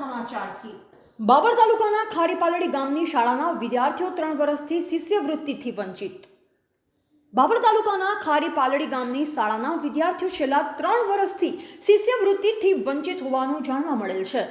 સમાચારથી. બાબર તાલુકાના ખારીપાલડી ગામની શાળાના વિદ્યાર્થીઓ ત્રણ વર્ષથી શિષ્યવૃત્તિથી વંચિત. બાબર તાલુકાના ખારીપાલડી ગામની શાળાના વિદ્યાર્થીઓ છેલ્લા ત્રણ વર્ષથી શિષ્યવૃત્તિથી વંચિત હોવાનું જાણવા મળેલ છે.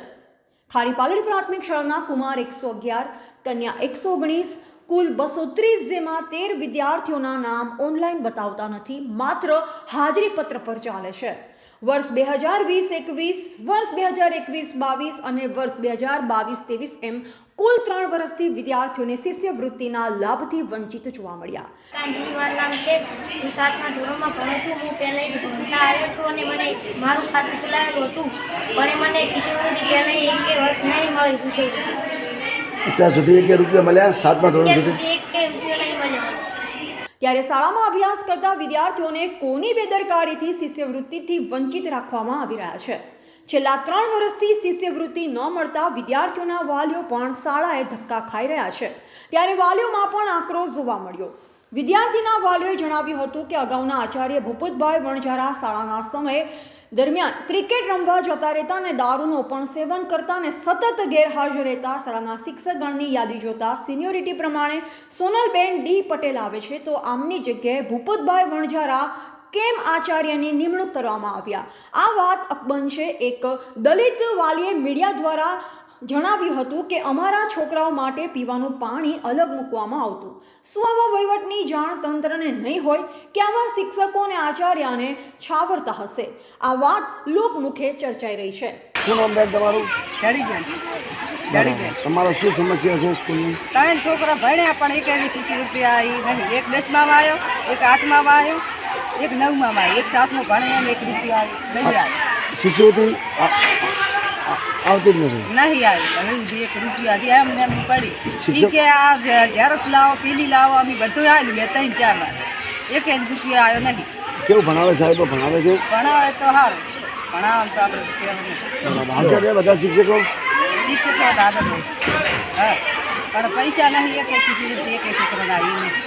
ખારીપાલડી પ્રાથમિક શાળાના કુમાર એકસો અગિયાર, કન્યા એકસો ઓગણીસ, કુલ બસો ત્રીસ જેમાં તેર વિદ્યાર્થીઓના નામ ઓનલાઈન બતાવતા નથી, માત્ર હાજરી પત્ર પર ચાલે છે. વર્ષ બે હજાર વીસ એકવીસ વર્ષ બે હજાર એકવીસ બાવીસ અને વર્ષ બે હજાર બાવીસ ત્રેવીસ એમ કુલ ત્રણ વર્ષથી વિદ્યાર્થીઓને શિષ્યવૃત્તિના લાભથી વંચિત જોવા મળ્યા. કાંજી મારું નામ છે. હું સાતમા ધોરણમાં ભણું છું. હું પહેલેથી ભણતા આવ્યો છું અને મને મારું ખાતું ખોલાવેલું હતું. પણ મને શિષ્યવૃત્તિ પહેલાં એક કે વર્ષ નહીં મળી છે અત્યાર સુધી એક રૂપિયા મળ્યા? સાતમા ધોરણ સુધી? સુધી એક ત્યારે શાળામાં અભ્યાસ કરતા વિદ્યાર્થીઓને કોની બેદરકારીથી શિષ્યવૃત્તિથી વંચિત રાખવામાં આવી રહ્યા છે? છેલ્લા ત્રણ વર્ષથી શિષ્યવૃત્તિ ન મળતા વિદ્યાર્થીઓના વાલીઓ પણ શાળાએ ધક્કા ખાઈ રહ્યા છે. ત્યારે વાલીઓમાં પણ આક્રોશ જોવા મળ્યો. વિદ્યાર્થીના વાલીઓએ જણાવ્યું હતું કે અગાઉના આચાર્ય ભૂપતભાઈ વણઝારા શાળાના સમયે દરમિયાન ક્રિકેટ રમવા જતા રહેતા અને દારૂનો પણ સેવન કરતા અને સતત ગેરહાજર રહેતા શાળાના શિક્ષકગણની યાદી જોતા સિનિયોરિટી પ્રમાણે સોનલબેન ડી પટેલ આવે છે. તો આમની જગ્યાએ ભૂપતભાઈ વણઝારા કેમ આચાર્યની નિમણૂક કરવામાં આવ્યા? આ વાત અકબંધ છે એક દલિત વાલીએ મીડિયા દ્વારા જણાવ્યું હતું કે અમારા છોકરાઓ માટે પીવાનું પાણી અલગ મૂકવામાં આવતું. શું આવા વહીવટની જાણ તંત્રને નહીં હોય કે આવા શિક્ષકો અને આચાર્યને છાવરતા હશે? આ વાત લોકમુખે ચર્ચાઈ રહી છે. શું નામ બેન તમારું? શું સમસ્યા છે સ્કૂલની? ત્રણ છોકરા ભણ્યા પણ એક એની રૂપિયા આવી નહીં એક દસમાં આવ્યો એક આઠમાં આવ્યો એક નવમાં આવ્યો એક સાતમાં ભણે અને એક રૂપિયા આવ્યો નહીં આવ્યો શિષ્યવૃત્તિ આવતી જ નથી. નહીં આવી હવે જે એક રૂપિયા હતી એમ પડી. એ કે આ ઝેરોક્ષ લાવો પેલી લાવો અમે બધું આવેલું બે ત્રણ ચાર વાર એક એક રૂપિયા આવ્યો નહીં. કેવું ભણાવે સાહેબ ભણાવે છે? ભણાવે તો સારું. ભણાવે તો આપણે આચાર્ય બધા શિક્ષકો? શિક્ષકો દાદા હા. પણ પૈસા નહીં એક એક શિષ્યવૃત્તિ એક એક છોકરાને આવી નહીં.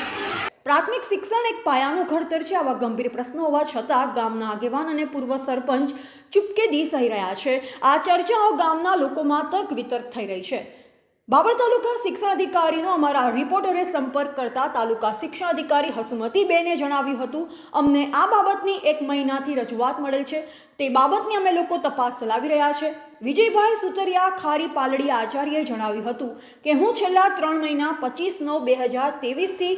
પ્રાથમિક શિક્ષણ એક પાયાનું ઘડતર છે આવા ગંભીર પ્રશ્નો હોવા છતાં ગામના આગેવાન અને પૂર્વ સરપંચ ચૂપકેદી સહી રહ્યા છે. આ ચર્ચાઓ ગામના લોકોમાં તર્ક વિતર્ક થઈ રહી છે. બાબર તાલુકા શિક્ષણ અધિકારીનો અમારા રિપોર્ટરે સંપર્ક કરતા તાલુકા શિક્ષણ અધિકારી હસુમતીબેને જણાવ્યું હતું, અમને આ બાબતની એક મહિનાથી રજૂઆત મળેલ છે. તે બાબતની અમે લોકો તપાસ ચલાવી રહ્યા છે. વિજયભાઈ સુતરિયા ખારી પાલડી આચાર્યએ જણાવ્યું હતું કે, હું છેલ્લા ત્રણ મહિના પચીસ નવ બે હજાર ત્રેવીસથી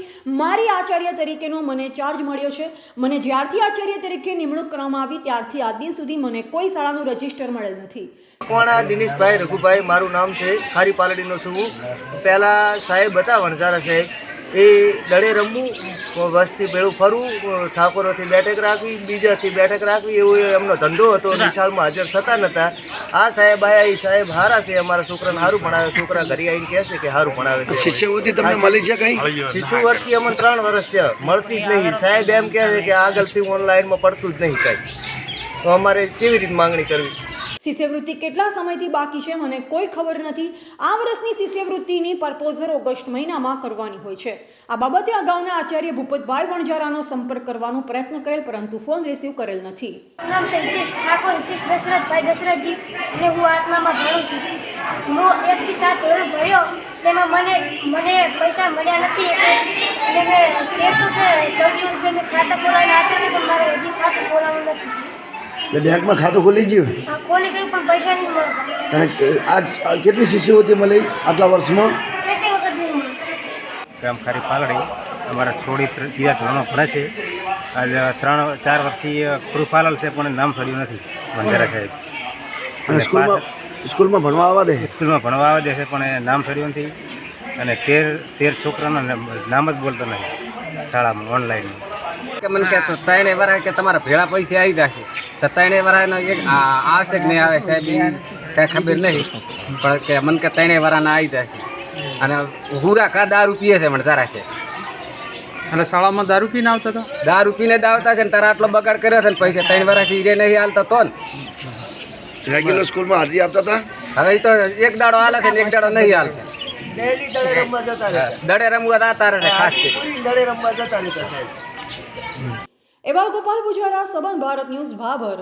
મારી આચાર્ય તરીકેનો મને ચાર્જ મળ્યો છે. મને જ્યારથી આચાર્ય તરીકે નિમણૂક કરવામાં આવી, ત્યારથી આજ દિન સુધી મને કોઈ શાળાનું રજિસ્ટર મળેલ નથી. કોણા, દિનેશભાઈ રઘુભાઈ, મારું નામ છે ખારી પાલડીનો છું. પહેલાં સાહેબ હતા વણઝારા સાહેબ. એ દડે રમવું વસ્તી ભેળું ફરવું ઠાકોરોથી બેઠક રાખવી બીજાથી બેઠક રાખવી એવો એમનો ધંધો હતો. નિશાળમાં હાજર થતા નહોતા આ સાહેબ આયા એ સાહેબ હારા છે અમારા છોકરાને સારું ભણાવે છોકરા ઘરે આવીને કહે છે કે સારું ભણાવે છે. શિષ્યવૃત્તિ તમને મળી છે કઈ? શિષ્યવૃત્તિ અમને ત્રણ વર્ષ થયા મળતી જ નહીં. સાહેબ એમ કહે છે કે આગળથી ઓનલાઈનમાં પડતું જ નહીં કાંઈ. તો અમારે કેવી રીતે માંગણી કરવી? શિષ્યવૃત્તિ કેટલા સમયથી બાકી છે મને કોઈ ખબર નથી. આ વર્ષની શિષ્યવૃત્તિની પરપોઝર ઓગસ્ટ મહિનામાં કરવાની હોય છે. આ બાબતે અગાઉના આચાર્ય ભૂપતભાઈ વણઝારાનો સંપર્ક કરવાનો પ્રયત્ન કરેલ, પરંતુ ફોન રિસીવ કરેલ નથી. નામ છે હિતેશ ઠાકોર, હિતેશ દશરથભાઈ દશરથજી, અને હું આત્મામાં ભણું છું. હું એકથી સાત ધોરણ ભણ્યો, તેમાં મને મને પૈસા મળ્યા નથી, એટલે મેં તેરસો કે ચૌદસો રૂપિયા ખાતા ખોલાવીને આપ્યા છે, પણ મારે હજી ખાતું ખોલાવવું નથી. એટલે બેંકમાં ખાતું ખોલી ગયું? ખોલી ગયું પણ પૈસા નહીં મળતા. અને આજ આ કેટલી શિષ્યવૃત્તિ મળી આટલા વર્ષમાં? ગામ ખારી પાલડી અમારા છોડી બીજા ધોરણો ભણે છે. આજે ત્રણ ચાર વર્ષથી પૂરું પાલલ છે પણ નામ ફર્યું નથી બંધારા સાહેબ. અને સ્કૂલમાં સ્કૂલમાં ભણવા આવવા દે? સ્કૂલમાં ભણવા દે છે પણ એ નામ ફર્યું નથી. અને તેર તેર છોકરાના નામ- જ બોલતો નથી શાળામાં ઓનલાઈન કે મને કહેતો તો એવા વાર કે તમારા ભેળા પૈસા આવી જશે. ત્રણે વાળાનો એક આ આવશે કે નહીં આવે સાહેબ કાંઈ ખબર નહીં. પણ કે મને કે ત્રણે વાળાના આવી છે. અને હુરા કા દારૂ પીએ છે મને તારા છે અને શાળામાં દારૂ પીને આવતા હતા? દારૂ પીને દાવતા છે ને તારા આટલો બગાડ કર્યો છે ને પૈસા ત્રણ વર્ષથી ઈરે નહીં હાલતો તો ને. રેગ્યુલર સ્કૂલમાં હાજરી આપતા હતા? હવે તો એક દાડો હાલે છે ને એક દાડો નહીં હાલશે દડે રમવા જતા રહેતા. દડે રમવા જતા રહે ખાસ કરી દડે રમવા જતા રહેતા સાહેબ. એવા ગોપાલ પૂજારા સબન ભારત ન્યૂઝ ભાભર.